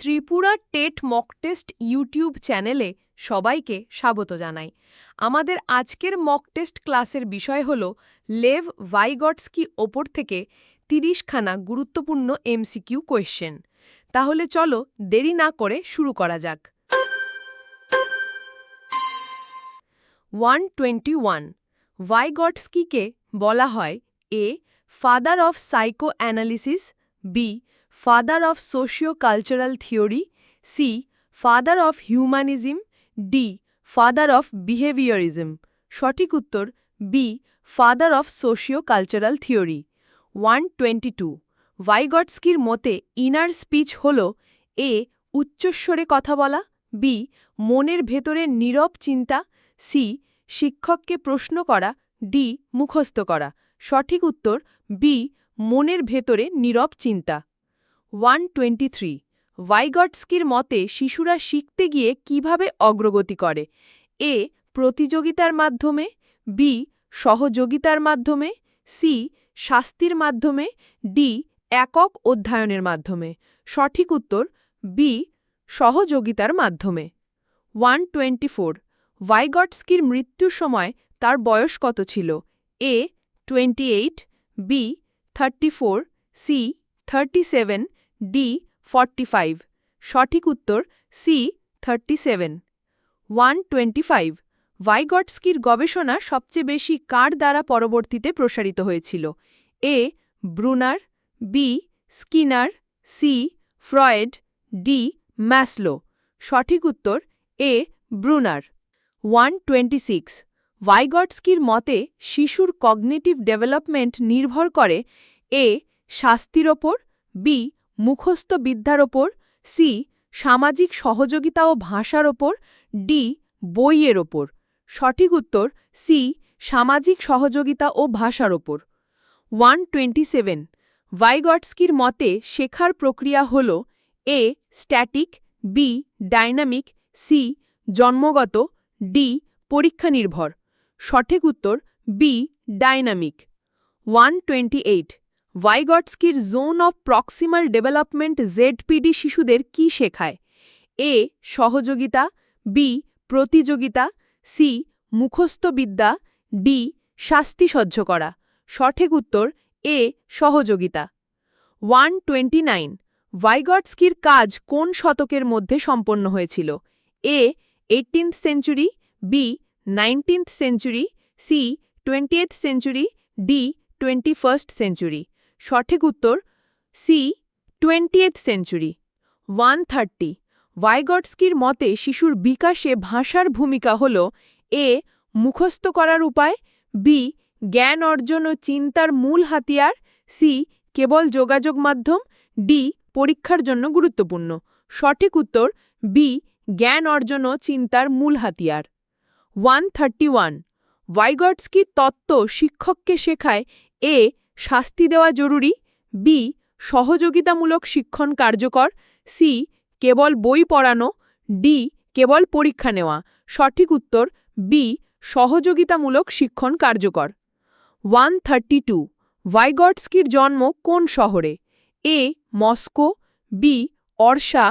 Tripura TET mock test YouTube চ্যানেলে সবাইকে স্বাগত জানাই। আমাদের আজকের মক টেস্ট ক্লাসের বিষয় হল লেভ ভাইগটস্কি ওপর থেকে তিরিশখানা গুরুত্বপূর্ণ এমসিকিউ কোয়েশ্চেন। তাহলে চলো দেরি না করে শুরু করা যাক। ওয়ান টোয়েন্টি ওয়ান ভাইগটস্কিকে বলা হয় A, father of psychoanalysis B father of socio cultural theory C father of humanism D father of behaviourism সঠিক উত্তর B father of socio cultural theory one twenty two ভাইগটস্কির মতে ইনার স্পিচ হল এ উচ্চস্বরে কথা বলা বি মনের ভেতরে নীরব চিন্তা সি শিক্ষককে প্রশ্ন করা ডি মুখস্থ করা। সঠিক উত্তর বি মনের ভেতরে নীরব চিন্তা। ওয়ান টোয়েন্টি থ্রি ভাইগটস্কির মতে শিশুরা শিখতে গিয়ে কীভাবে অগ্রগতি করে? এ, প্রতিযোগিতার মাধ্যমে, বি, সহযোগিতার মাধ্যমে, সি, শাস্তির মাধ্যমে, ডি, একক অধ্যয়নের মাধ্যমে। সঠিক উত্তর, বি, সহযোগিতার মাধ্যমে। ওয়ান টোয়েন্টি ফোর ভাইগটস্কির মৃত্যুর সময় তার বয়স কত ছিল? A, twenty eight, B, thirty four, C, thirty seven D forty five সঠিক উত্তর C thirty seven one twenty five ভাইগটস্কির গবেষণা সবচেয়ে বেশি কার দ্বারা পরবর্তীতে প্রসারিত হয়েছিল? A Bruner B Skinner C Freud D Maslow সঠিক উত্তর A Bruner one twenty six ভাইগটস্কির মতে, শিশুর কগনেটিভ ডেভেলপমেন্ট নির্ভর করে এ শাস্তির ওপর বি মুখস্থ বিদ্যার ওপর সি সামাজিক সহযোগিতা ও ভাষার ওপর ডি বইয়ের ওপর। সঠিক উত্তর সি সামাজিক সহযোগিতা ও ভাষার ওপর। ওয়ান টোয়েন্টি সেভেন ভাইগটস্কির মতে শেখার প্রক্রিয়া হল A static B dynamic C জন্মগত ডি পরীক্ষা নির্ভর। সঠিক উত্তর B dynamic one twenty eight ভাইগটস্কির zone of proximal development ZPD শিশুদের কি শেখায়? এ, সহযোগিতা, বি, প্রতিযোগিতা, সি, মুখস্থবিদ্যা, ডি, শাস্তি সহ্য করা। সঠিক উত্তর, এ, সহযোগিতা। ওয়ান টোয়েন্টি নাইন ভাইগটস্কির কাজ কোন শতকের মধ্যে সম্পন্ন হয়েছিল? A, eighteenth century, B, nineteenth century, C twentieth century, D twenty first century. সঠিক উত্তর, C twentieth century one thirty ভাইগটস্কির মতে শিশুর বিকাশে ভাষার ভূমিকা হল, এ, মুখস্থ করার উপায়, বি, জ্ঞান অর্জন ও চিন্তার মূল হাতিয়ার, সি, কেবল যোগাযোগ মাধ্যম, ডি, পরীক্ষার জন্য গুরুত্বপূর্ণ। সঠিক উত্তর, বি, জ্ঞান অর্জন ও চিন্তার মূল হাতিয়ার। ওয়ান থার্টি ওয়ান ভাইগটস্কি তত্ত্ব শিক্ষককে শেখায়, এ শাস্তি দেওয়া জরুরি। বি, সহযোগিতামূলক শিক্ষণ কার্যকর। সি, কেবল বই পড়ানো। ডি কেবল পরীক্ষা নেওয়া। সঠিক উত্তর বি সহযোগিতামূলক শিক্ষণ কার্যকর। ওয়ান থার্টি টু, ভাইগটস্কির জন্ম কোন শহরে? A, Moscow. B Orsha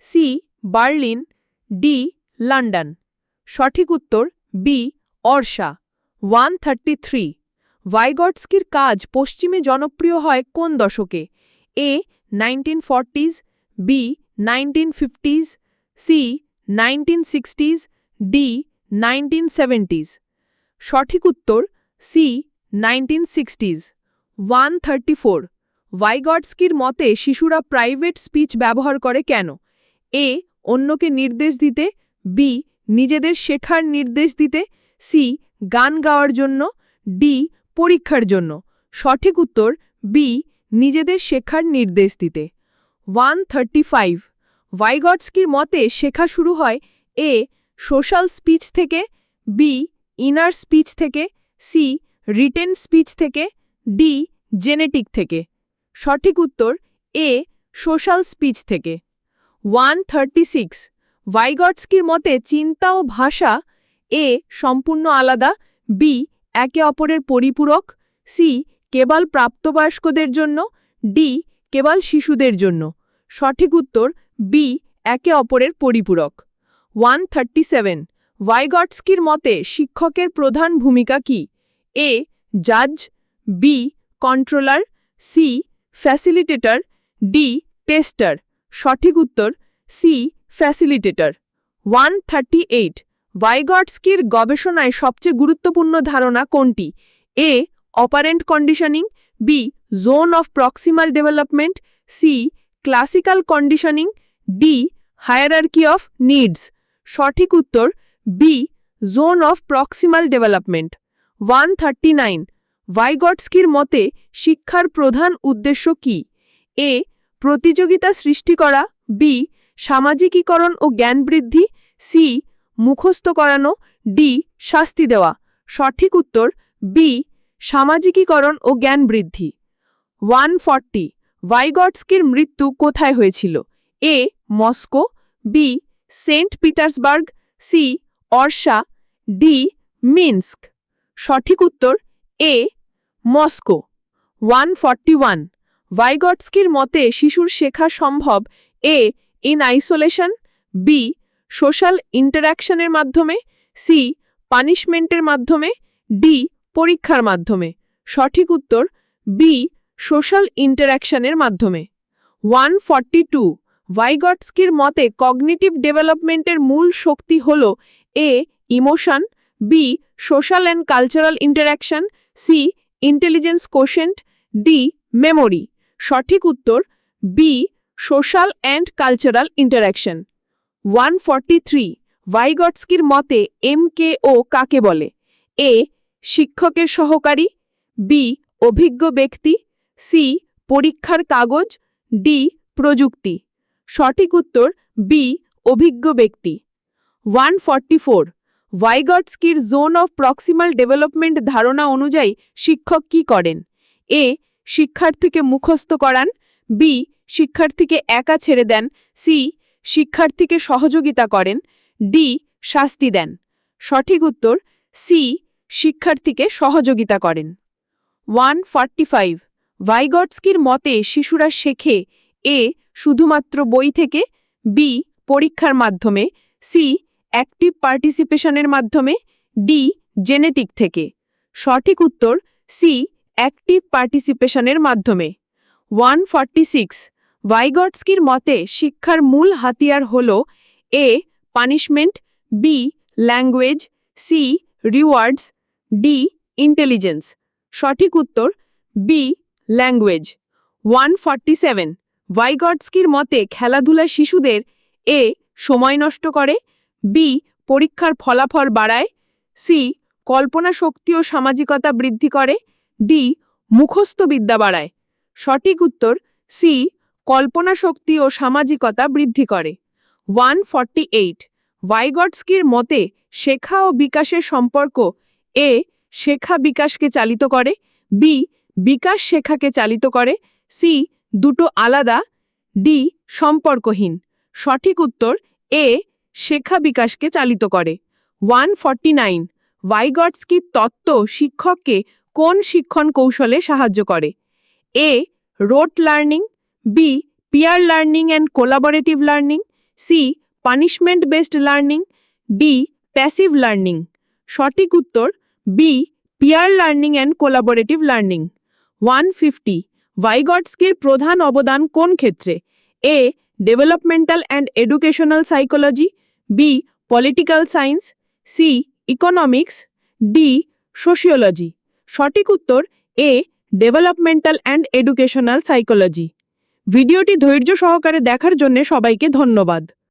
C, Berlin. D, London. সঠিক উত্তর B Orsha one thirty three. ভাইগটস্কির কাজ পশ্চিমে জনপ্রিয় হয় কোন দশকে? A, nineteen forties B, nineteen fifties C, nineteen sixties D, nineteen seventies সঠিক উত্তর, C, nineteen sixties one thirty four. ভাইগটস্কির মতে শিশুরা প্রাইভেট স্পিচ ব্যবহার করে কেন? এ, অন্যকে নির্দেশ দিতে, বি, নিজেদের শেখার নির্দেশ দিতে, সি, গান গাওয়ার জন্য, ডি পরীক্ষার জন্য। সঠিক উত্তর বি নিজেদের শেখার নির্দেশ দিতে। ওয়ান থার্টি ফাইভ ভাইগটস্কির মতে শেখা শুরু হয় এ সোশ্যাল স্পিচ থেকে বি ইনার স্পিচ থেকে সি রিটেন স্পিচ থেকে ডি জেনেটিক থেকে। সঠিক উত্তর এ সোশ্যাল স্পিচ থেকে। ওয়ান থার্টি সিক্স ভাইগটস্কির মতে চিন্তা ও ভাষা এ সম্পূর্ণ আলাদা বি একে অপরের পরিপূরক, সি কেবল প্রাপ্তবয়স্কদের জন্য, ডি কেবল শিশুদের জন্য। সঠিক উত্তর, বি একে অপরের পরিপূরক। One thirty seven. ভাইগটস্কির মতে শিক্ষকের প্রধান ভূমিকা কি? এ জাজ, B controller, C facilitator, D tester. সঠিক উত্তর, C facilitator. One thirty eight. ভাইগটস্কির গবেষণায় সবচেয়ে গুরুত্বপূর্ণ ধারণা কোনটি? A. Operant conditioning, B. Zone of proximal development, C. Classical conditioning, D. Hierarchy of needs. সঠিক উত্তর, B. Zone of proximal development. One thirty nine. ভাইগটস্কির মতে, শিক্ষার প্রধান উদ্দেশ্য কি? এ. প্রতিযোগিতা সৃষ্টি করা, বি. সামাজিকীকরণ ও জ্ঞান বৃদ্ধি, সি. মুখস্থ করানো, ডি, শাস্তি দেওয়া। সঠিক উত্তর, বি, সামাজিকীকরণ ও জ্ঞান বৃদ্ধি। ওয়ান ফর্টি ভাইগটস্কির মৃত্যু কোথায় হয়েছিল? A, Moscow, B, Saint Petersburg, C Orsha D, Minsk. সঠিক উত্তর, A, Moscow. One forty one, ভাইগটস্কির মতে শিশুর শেখা সম্ভব, A, in isolation, B social ইন্টারাকশনের মাধ্যমে, সি, পানিশমেন্টের মাধ্যমে, ডি, পরীক্ষার মাধ্যমে। সঠিক উত্তর, বি, সোশ্যাল ইন্টারাকশনের মাধ্যমে। ওয়ান ফর্টি টু, ভাইগটস্কির মতে কগনিটিভ ডেভেলপমেন্টের মূল শক্তি হল, A, emotion, B, social and cultural interaction C, intelligence quotient, D, memory. সঠিক উত্তর, B, social and cultural interaction one forty three, ভাইগটস্কির মতে এম কে ও কাকে বলে? এ, শিক্ষকের সহকারী, বি, অভিজ্ঞ ব্যক্তি, সি, পরীক্ষার কাগজ, ডি, প্রযুক্তি। সঠিক উত্তর, বি, অভিজ্ঞ ব্যক্তি। ওয়ান ফর্টি ফোর, ভাইগটস্কির জোন অফ প্রক্সিমাল ডেভেলপমেন্ট ধারণা অনুযায়ী শিক্ষক কি করেন? এ, শিক্ষার্থীকে মুখস্থ করান, বি, শিক্ষার্থীকে একা ছেড়ে দেন, সি শিক্ষার্থীকে সহযোগিতা করেন, ডি, শাস্তি দেন। সঠিক উত্তর, সি, শিক্ষার্থীকে সহযোগিতা করেন। ওয়ান ফর্টি ফাইভ ভাইগটস্কির মতে শিশুরা শেখে, এ শুধুমাত্র বই থেকে, বি পরীক্ষার মাধ্যমে, সি অ্যাক্টিভ পার্টিসিপেশনের মাধ্যমে, ডি জেনেটিক থেকে। সঠিক উত্তর, সি অ্যাক্টিভ পার্টিসিপেশনের মাধ্যমে। ওয়ান ফর্টি সিক্স ভাইগটস্কির মতে, শিক্ষার মূল হাতিয়ার হল A, punishment, B, language, C, rewards, D, intelligence. সঠিক উত্তর, B, language. One forty seven. ভাইগটস্কির মতে খেলাধুলা শিশুদের এ, সময় নষ্ট করে, বি, পরীক্ষার ফলাফল বাড়ায়, সি, কল্পনা শক্তি ও সামাজিকতা বৃদ্ধি করে, ডি, মুখস্থ বিদ্যা বাড়ায়। সঠিক উত্তর, সি কল্পনা শক্তি ও সামাজিকতা বৃদ্ধি করে। One forty eight. ভাইগটস্কির মতে, শেখা ও বিকাশের সম্পর্ক এ, শেখা বিকাশকে চালিত করে, বি, বিকাশ শেখাকে চালিত করে, সি, দুটো আলাদা, ডি, সম্পর্কহীন। সঠিক উত্তর এ, শেখা বিকাশকে চালিত করে। One forty nine. ভাইগটস্কি তত্ত্ব শিক্ষককে কোন শিক্ষণ কৌশলে সাহায্য করে? A, rote learning B peer learning and collaborative learning C punishment based learning D passive learning সঠিক উত্তর B peer learning and collaborative learning one fifty ভাইগটস্কির প্রধান অবদান কোন ক্ষেত্রে? A developmental and educational psychology B political science C economics D sociology সঠিক উত্তর A developmental and educational psychology ভিডিওটি ধৈর্য সহকারে দেখার জন্য সবাইকে ধন্যবাদ।